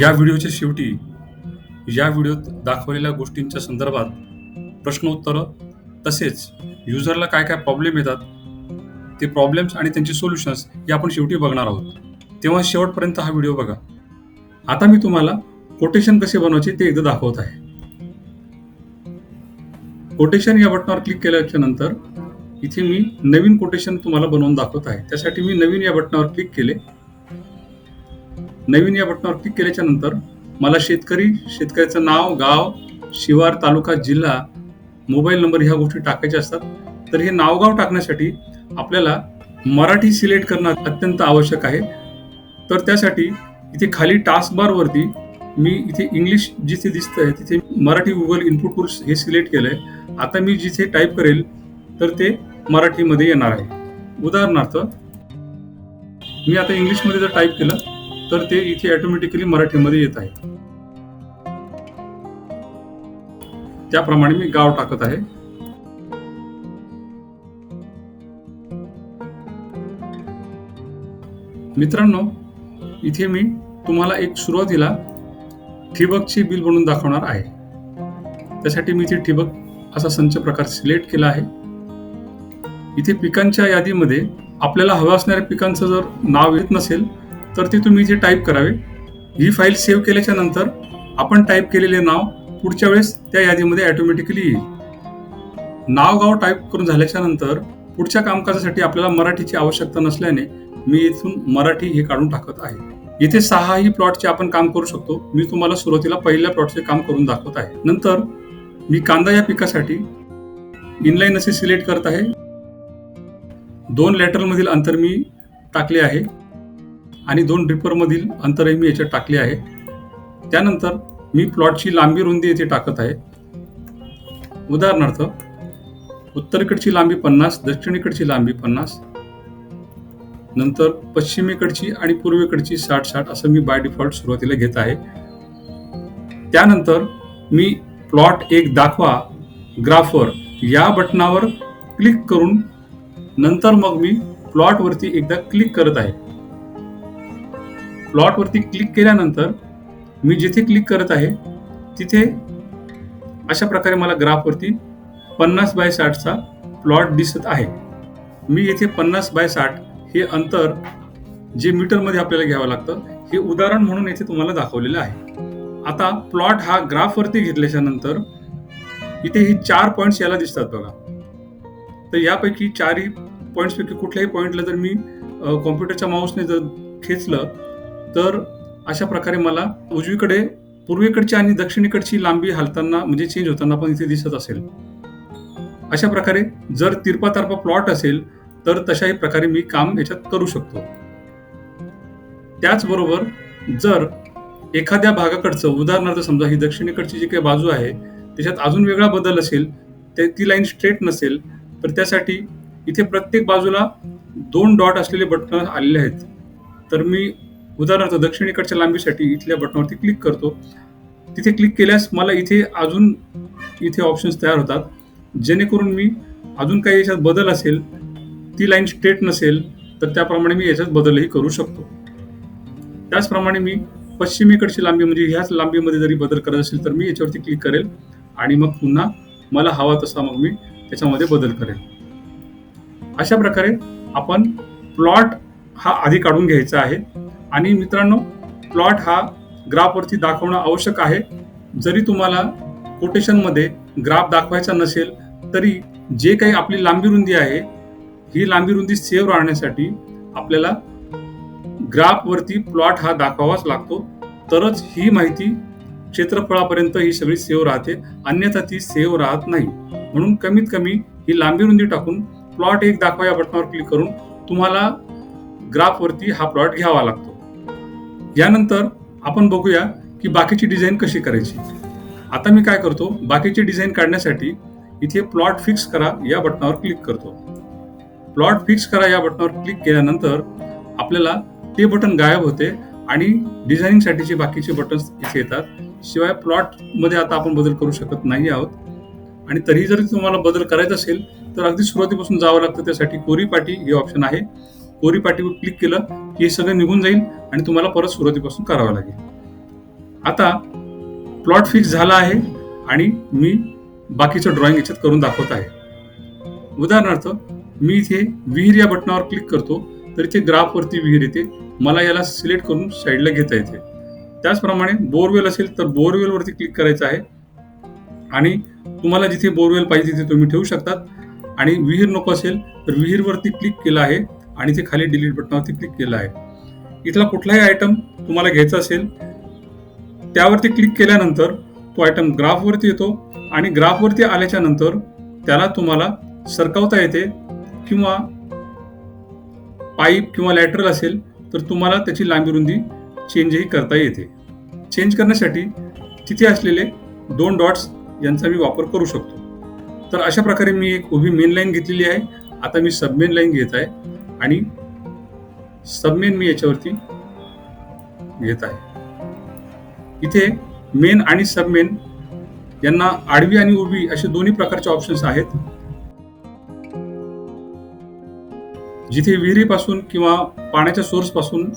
या व्हिडिओच्या शेवटी या व्हिडिओत दाखवलेल्या गोष्टींच्या संदर्भात प्रश्नोत्तरं तसेच युजरला काय काय प्रॉब्लेम येतात ते प्रॉब्लेम्स आणि त्यांचे सोल्युशन्स हे आपण शेवटी बघणार आहोत. तेव्हा शेवटपर्यंत हा व्हिडिओ बघा. आता मी तुम्हाला कोटेशन कसे बनवायचे ते एकदा दाखवत आहे. कोटेशन या बटनावर क्लिक केल्याच्यानंतर इथे मी नवीन कोटेशन तुम्हाला बनवून दाखवत आहे. त्यासाठी मी नवीन या बटनावर क्लिक केले. नवीन या बटनावर क्लिक केल्याच्यानंतर मला शेतकरी शेतकऱ्याचं नाव गाव शिवार तालुका जिल्हा मोबाईल नंबर ह्या गोष्टी टाकायच्या असतात. तर हे नावगाव टाकण्यासाठी आपल्याला मराठी सिलेक्ट करणं अत्यंत आवश्यक आहे. तर त्यासाठी इथे खाली टास्क बारवरती मी इथे इंग्लिश जिथे दिसतंय तिथे मराठी गुगल इनपुट कोर्स हे सिलेक्ट केलंय. आता मी जिथे टाईप करेल तर ते मराठीमध्ये येणार आहे. उदाहरणार्थ मी आता इंग्लिशमध्ये जर टाईप केलं तर ते इथे ऑटोमॅटिकली मराठीमध्ये येत आहे. त्याप्रमाणे मी गाव टाकत आहे. मित्रांनो इथे मी तुम्हाला एक सुरुवातीला ठिबकची बिल बनवून दाखवणार आहे. त्यासाठी मी इथे ठिबक असा संच प्रकार सिलेक्ट केला आहे. इथे पिकांच्या यादीमध्ये आपल्याला हवं असणाऱ्या पिकांचं जर नाव येत नसेल तर ते तुम्ही इथे टाईप करावे. ही फाईल सेव्ह केल्याच्यानंतर आपण टाईप केलेले नाव पुढच्या वेळेस त्या यादीमध्ये ॲटोमॅटिकली येईल. नाव गाव टाईप करून झाल्याच्यानंतर पुढच्या कामकाजासाठी आपल्याला मराठीची आवश्यकता नसल्याने मी इथून मराठी हे काढून टाकत आहे. इथे सहाही प्लॉटचे आपण काम करू शकतो. मी तुम्हाला सुरुवातीला पहिल्या प्लॉटचे काम करून दाखवत आहे. नंतर मी कांदा या पिकासाठी इनलाईन असे सिलेक्ट करत आहे. दोन लॅटरमधील अंतर मी टाकले आहे. आणि दोन ड्रिपरमधील अंतरही मी याच्यात टाकले आहे. त्यानंतर मी प्लॉटची लांबी रुंदी येथे टाकत आहे. उदाहरणार्थ उत्तरेकडची लांबी पन्नास दक्षिणेकडची लांबी पन्नास नंतर पश्चिमेकडची आणि पूर्वेकडची साठ साठ असं मी बाय डिफॉल्ट सुरुवातीला घेत आहे. त्यानंतर मी प्लॉट एक दाखवा ग्राफवर. या बटनावर क्लिक करून नंतर मग मी प्लॉटवरती एकदा क्लिक करत आहे. प्लॉटवरती क्लिक केल्यानंतर मी जिथे क्लिक करत आहे तिथे अशा प्रकारे मला ग्राफवरती पन्नास बाय साठचा प्लॉट दिसत आहे. मी येथे पन्नास बाय साठ हे अंतर जे मीटरमध्ये आपल्याला घ्यावं लागतं हे उदाहरण म्हणून येथे तुम्हाला दाखवलेलं आहे. आता प्लॉट हा ग्राफवरती घेतल्याच्या नंतर इथे हे चार पॉईंट्स याला दिसतात बघा. तर यापैकी चारही पॉईंट्सपैकी कुठल्याही पॉईंटला जर मी कॉम्प्युटरच्या माऊसने जर खेचलं तर अशा प्रकारे मला उजवीकडे पूर्वेकडची आणि दक्षिणेकडची लांबी हलताना म्हणजे चेंज होताना पण इथे दिसत असेल. अशा प्रकारे जर तिरपा तारपा प्लॉट असेल तर तशाही प्रकारे मी काम याच्यात करू शकतो. त्याचबरोबर जर एखाद्या भागाकडचं उदाहरणार्थ समजा ही दक्षिणेकडची जी काही बाजू आहे त्याच्यात अजून वेगळा बदल असेल ते ती लाईन स्ट्रेट नसेल तर त्यासाठी इथे प्रत्येक बाजूला दोन डॉट असलेले बटन आलेले आहेत. तर मी उदाहरणार्थ दक्षिणेकडच्या लांबीसाठी इथल्या बटनावरती क्लिक करतो. तिथे क्लिक केल्यास मला इथे अजून इथे ऑप्शन्स तयार होतात. जेणेकरून मी अजून काही याच्यात बदल असेल ती लाईन स्ट्रेट नसेल तर त्याप्रमाणे मी याच्यात बदलही करू शकतो. त्याचप्रमाणे मी पश्चिमेकडची लांबी म्हणजे ह्याच लांबीमध्ये जरी बदल करत असेल तर मी याच्यावरती क्लिक करेल आणि मग पुन्हा मला हवा तसा मग मी त्याच्यामध्ये बदल करेल. अशा प्रकारे आपण प्लॉट हा आधी काढून घ्यायचा आहे. आणि मित्रांनो प्लॉट हा ग्राफवरती दाखवणं आवश्यक आहे. जरी तुम्हाला कोटेशनमध्ये ग्राफ दाखवायचा नसेल तरी जे काही आपली लांबी रुंदी आहे ही लांबी रुंदी सेव्ह राहण्यासाठी आपल्याला ग्राफवरती प्लॉट हा दाखवावाच लागतो. तरच ही माहिती क्षेत्रफळापर्यंत ही सगळी सेव्ह राहते. अन्यथा ती सेव्ह राहत नाही. म्हणून कमीत कमी ही लांबी रुंदी टाकून प्लॉट एक दाखवा या बटनावर क्लिक करून तुम्हाला ग्राफवरती हा प्लॉट घ्यावा लागतो. यानंतर आपण बघूया की बाकीची डिझाईन कशी करायची. आता मी काय करतो बाकीची डिझाईन काढण्यासाठी इथे प्लॉट फिक्स करा या बटनावर क्लिक करतो. प्लॉट फिक्स करा या बटनावर क्लिक केल्यानंतर आपल्याला ते बटन गायब होते आणि डिझाईनिंगसाठीचे बाकीचे बटन्स इथे येतात. शिवाय प्लॉटमध्ये आता आपण बदल करू शकत नाही आहोत. आणि तरी जर तुम्हाला बदल करायचा असेल तर अगदी सुरुवातीपासून जावं लागतं त्यासाठी कोरी पाटी हे ऑप्शन आहे. कोरी पाटीवर क्लिक केलं की हे सगळं निघून जाईल आणि तुम्हाला परत सुरुवातीपासून करावं लागेल. आता प्लॉट फिक्स झाला आहे आणि मी बाकीचं ड्रॉइंग याच्यात करून दाखवत आहे. उदाहरणार्थ मी इथे विहीर या बटनावर क्लिक करतो तर इथे ग्राफवरती विहीर येते. मला याला सिलेक्ट करून साईडला घेता येते. त्याचप्रमाणे बोरवेल असेल तर बोरवेलवरती क्लिक करायचं आहे. आणि तुम्हाला जिथे बोरवेल पाहिजे तिथे तुम्ही ठेवू शकतात. आणि विहीर नको असेल तर विहीरवरती क्लिक केलं आहे. आणि ते खाली डिलीट बटनावरती क्लिक केलं आहे. इथला कुठलाही आयटम तुम्हाला घ्यायचा असेल त्यावरती क्लिक केल्यानंतर तो आयटम ग्राफवरती येतो आणि ग्राफवरती आल्याच्यानंतर त्याला तुम्हाला सरकवता येते किंवा पाईप किंवा लॅटरल असेल तर तुम्हाला त्याची लांबी रुंदी चेंजही करता येते. चेंज करण्यासाठी तिथे असलेले दोन डॉट्स यांचा मी वापर करू शकतो. तर अशा प्रकारे मी एक उभी मेन लाईन घेतलेली आहे. आता मी सबमेन लाईन घेत आहे. आणि सबमेन मी याच्यावरती घेत आहे. इथे मेन आणि सबमेन यांना आडवी आणि उभी असे दोन्ही प्रकारचे ऑप्शन्स आहेत. जिथे विहिरीपासून किंवा पाण्याच्या सोर्सपासून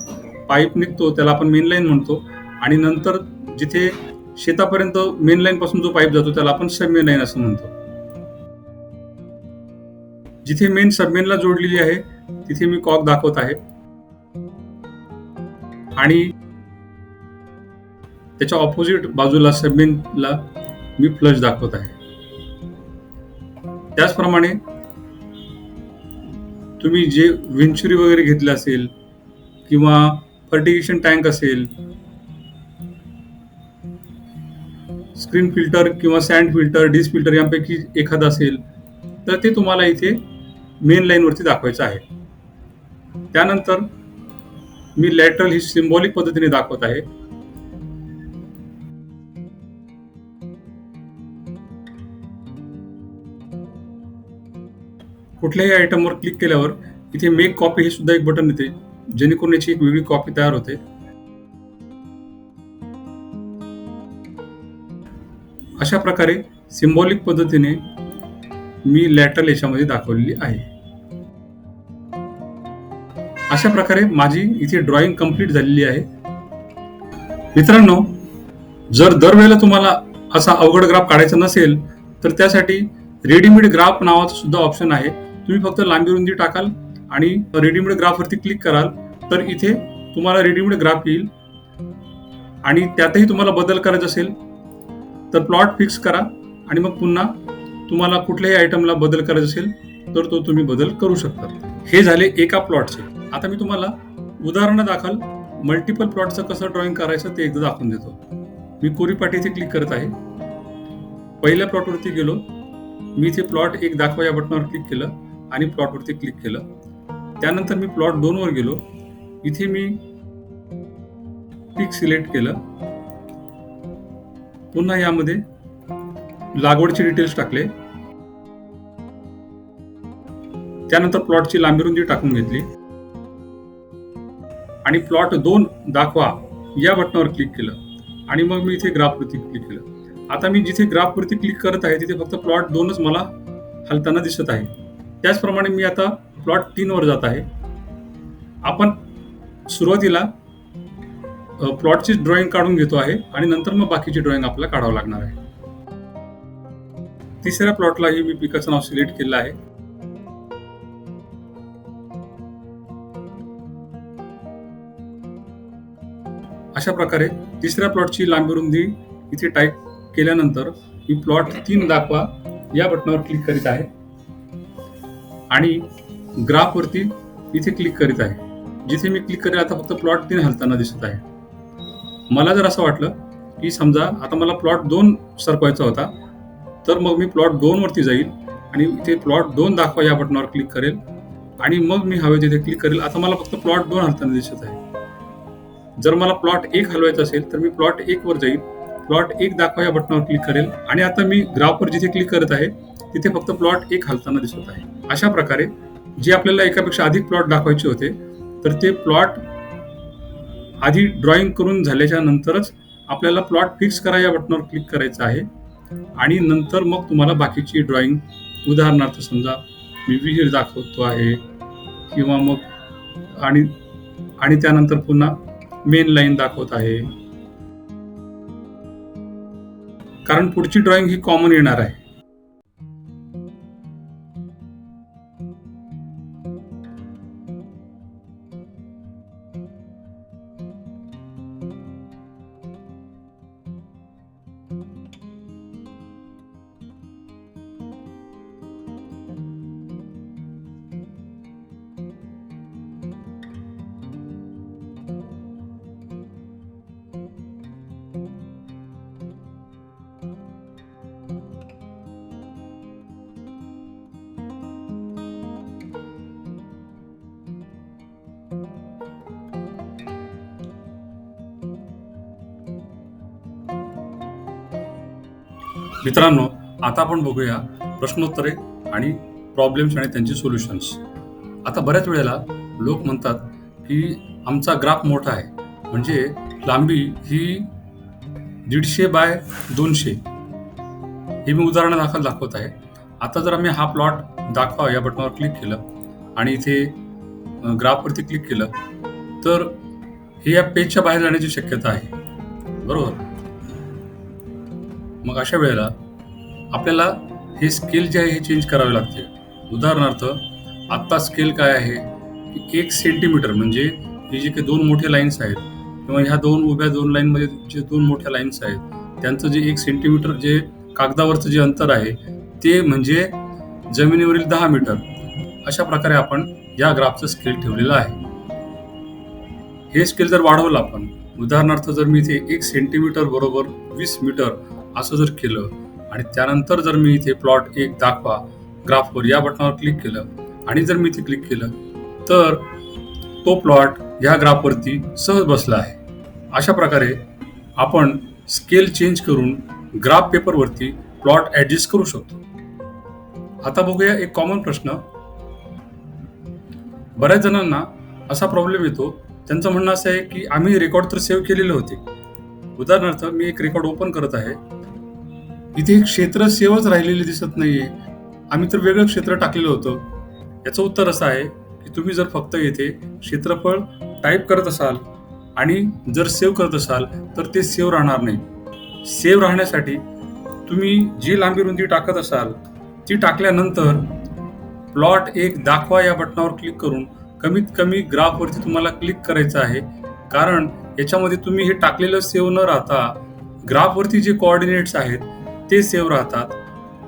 पाईप निघतो त्याला आपण मेन लाईन म्हणतो. आणि नंतर जिथे शेतापर्यंत मेन लाईन पासून जो पाईप जातो त्याला आपण सबमेन लाईन असं म्हणतो. जिथे मेन सबमेनला जोडलेली आहे तिथे मी कॉक दाखवत आहे. आणि त्याच्या ऑपोजिट बाजूला सबमिनला मी फ्लश दाखवत आहे. त्याचप्रमाणे तुम्ही जे विंचुरी वगैरे घेतलं असेल किंवा फर्टिगेशन टँक असेल स्क्रीन फिल्टर किंवा सँड फिल्टर डिस फिल्टर यांपैकी एखादा असेल तर ते तुम्हाला इथे मेन लाईनवरती दाखवायचं आहे. त्यानंतर मी लॅटरल ही सिम्बॉलिक पद्धतीने दाखवत आहे. कुठल्याही आयटमवर क्लिक केल्यावर इथे मेक कॉपी हे सुद्धा एक बटन येते जेणेकरून याची एक वेगळी कॉपी तयार होते. अशा प्रकारे सिम्बॉलिक पद्धतीने मी लॅटरल याच्यामध्ये दाखवलेली आहे. अशा प्रकारे माझी इथे ड्रॉइंग कंप्लीट झालेली आहे. मित्रांनो जर दरवेळेला तुम्हाला असा अवघड ग्राफ काढायचा नसेल तर त्यासाठी रेडीमेड ग्राफ नावाचं सुद्धा ऑप्शन आहे. तुम्ही फक्त लांबी रुंदी टाकाल आणि रेडीमेड ग्राफवरती क्लिक कराल तर इथे तुम्हाला रेडीमेड ग्राफ येईल. आणि त्यातही तुम्हाला बदल करायचा असेल तर प्लॉट फिक्स करा आणि मग पुन्हा तुम्हाला कुठल्याही आयटमला बदल करायचा असेल तर तो तुम्ही बदल करू शकता. हे झाले एका प्लॉटचे आता मी तुम्हाला उदाहरणं दाखल. मल्टिपल प्लॉटचं कसं ड्रॉइंग करायचं ते एकदा दाखवून देतो. मी कोरीपाटी क्लिक करत आहे. पहिल्या प्लॉटवरती गेलो. मी इथे प्लॉट एक दाखवा या बटनावर क्लिक केलं आणि प्लॉटवरती क्लिक केलं. त्यानंतर मी प्लॉट दोनवर गेलो. इथे मी पीक सिलेक्ट केलं. पुन्हा यामध्ये लागवडचे डिटेल्स टाकले. त्यानंतर प्लॉटची लांबी रुंदी टाकून घेतली. आणि प्लॉट दोन दाखवा या बटनावर क्लिक केलं. आणि मग मी इथे ग्राफवरती क्लिक केलं. आता मी जिथे ग्राफवरती क्लिक करत आहे तिथे फक्त प्लॉट दोनच मला हलताना दिसत आहे. त्याचप्रमाणे मी आता प्लॉट तीनवर जात आहे. आपण सुरुवातीला प्लॉटची ड्रॉइंग काढून घेतो आहे आणि नंतर मग बाकीची ड्रॉइंग आपल्याला काढावं लागणार आहे. तिसऱ्या प्लॉटलाही मी पिकाचं नाव सिलेक्ट केलं आहे. अशा प्रकारे तिसऱ्या प्लॉटची लांबी रुंदी इथे टाईप केल्यानंतर मी प्लॉट तीन दाखवा. या बटनावर क्लिक करीत आहे. आणि ग्राफवरती इथे क्लिक करीत आहे. जिथे मी क्लिक करेल आता फक्त प्लॉट तीन हलताना दिसत आहे. मला जर असं वाटलं की समजा आता मला प्लॉट दोन सरकवायचा होता तर मग मी प्लॉट दोनवरती जाईल आणि इथे प्लॉट दोन दाखवा या बटनावर क्लिक करेल. आणि मग मी हवे तिथे क्लिक करेल. आता मला फक्त प्लॉट दोन हलताना दिसत आहे. जर मला प्लॉट एक हलवायचा असेल तर मी प्लॉट एक वर जाईल. प्लॉट एक दाखवा या बटनावर क्लिक करेल. आणि आता मी ग्राफवर जिथे क्लिक करत आहे तिथे फक्त प्लॉट एक हलताना दिसत आहे. अशा प्रकारे जे आपल्याला एकापेक्षा अधिक प्लॉट दाखवायचे होते तर ते प्लॉट आधी ड्रॉइंग करून झाल्याच्या नंतरच आपल्याला प्लॉट फिक्स करा या बटनावर क्लिक करायचं आहे. आणि नंतर मग तुम्हाला बाकीची ड्रॉइंग उदाहरणार्थ समजा मी विहीर दाखवतो आहे किंवा मग आणि आणि त्यानंतर पुन्हा मेन लाईन दाखवत आहे. कारण पुढची ड्रॉइंग ही कॉमन येणार आहे. मित्रांनो आता आपण बघूया प्रश्नोत्तरे आणि प्रॉब्लेम्स आणि त्यांचे सोल्युशन्स आता बऱ्याच वेळेला लोक म्हणतात की आमचा ग्राफ मोठा आहे. म्हणजे लांबी ही दीडशे बाय दोनशे. हे मी उदाहरणादाखल दाखवत आहे. आता जर आम्ही हा प्लॉट दाखवा या बटनावर क्लिक केलं आणि इथे ग्राफवरती क्लिक केलं तर हे या पेजच्या बाहेर जाण्याची शक्यता आहे. बरोबर? मग अशा वेळेला आपल्याला हे स्केल जे आहे हे चेंज करावे लागते उदाहरणार्थ आत्ता स्केल काय आहे? की एक सेंटीमीटर म्हणजे हे जे काही दोन मोठे लाईन्स आहेत किंवा ह्या दोन उभ्या दोन लाईनमध्ये जे दोन मोठ्या लाईन्स आहेत त्यांचं जे एक सेंटीमीटर जे कागदावरचं जे अंतर आहे ते म्हणजे जमिनीवरील दहा मीटर अशा प्रकारे आपण या ग्राफचं स्केल ठेवलेलं आहे. हे स्केल जर वाढवलं आपण उदाहरणार्थ जर मी इथे एक सेंटीमीटर बरोबर वीस मीटर असं जर केलं आणि त्यानंतर जर मी इथे प्लॉट एक दाखवा ग्राफवर या बटनावर क्लिक केलं आणि जर मी इथे क्लिक केलं तर तो प्लॉट ह्या ग्राफवरती सहज बसला आहे. अशा प्रकारे आपण स्केल चेंज करून ग्राफ पेपरवरती प्लॉट ॲडजस्ट करू शकतो. आता बघूया एक कॉमन प्रश्न. बऱ्याच जणांना असा प्रॉब्लेम येतो. त्यांचं म्हणणं असं आहे की आम्ही रेकॉर्ड तर सेव्ह केलेले होते. उदाहरणार्थ मी एक रेकॉर्ड ओपन करत आहे. इथे एक क्षेत्र सेवच राहिलेले दिसत नाहीये. आम्ही तर वेगळं क्षेत्र टाकलेलं होतं. याचं उत्तर असं आहे की तुम्ही जर फक्त येथे क्षेत्रफळ टाईप करत असाल आणि जर सेव्ह करत असाल तर ते सेव्ह राहणार नाही. सेव्ह राहण्यासाठी तुम्ही जी लांबी रुंदी टाकत असाल ती टाकल्यानंतर प्लॉट एक दाखवा या बटनावर क्लिक करून कमीत कमी ग्राफवरती तुम्हाला क्लिक करायचं आहे. कारण याच्यामध्ये तुम्ही हे टाकलेलं सेव्ह न राहता ग्राफवरती जे कोऑर्डिनेट्स आहेत ते सेव्ह राहतात.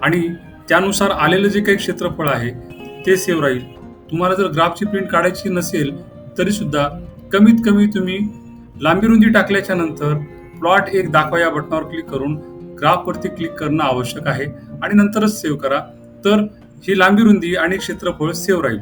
आणि त्यानुसार आलेलं जे काही क्षेत्रफळ आहे ते सेव्ह राहील. तुम्हाला जर ग्राफची प्रिंट काढायची नसेल तरीसुद्धा कमीत कमी तुम्ही लांबी रुंदी टाकल्याच्या नंतर प्लॉट एक दाखवा या बटनावर क्लिक करून ग्राफवरती क्लिक करणं आवश्यक आहे. आणि नंतरच सेव्ह करा. तर ही लांबी रुंदी आणि क्षेत्रफळ सेव राहील.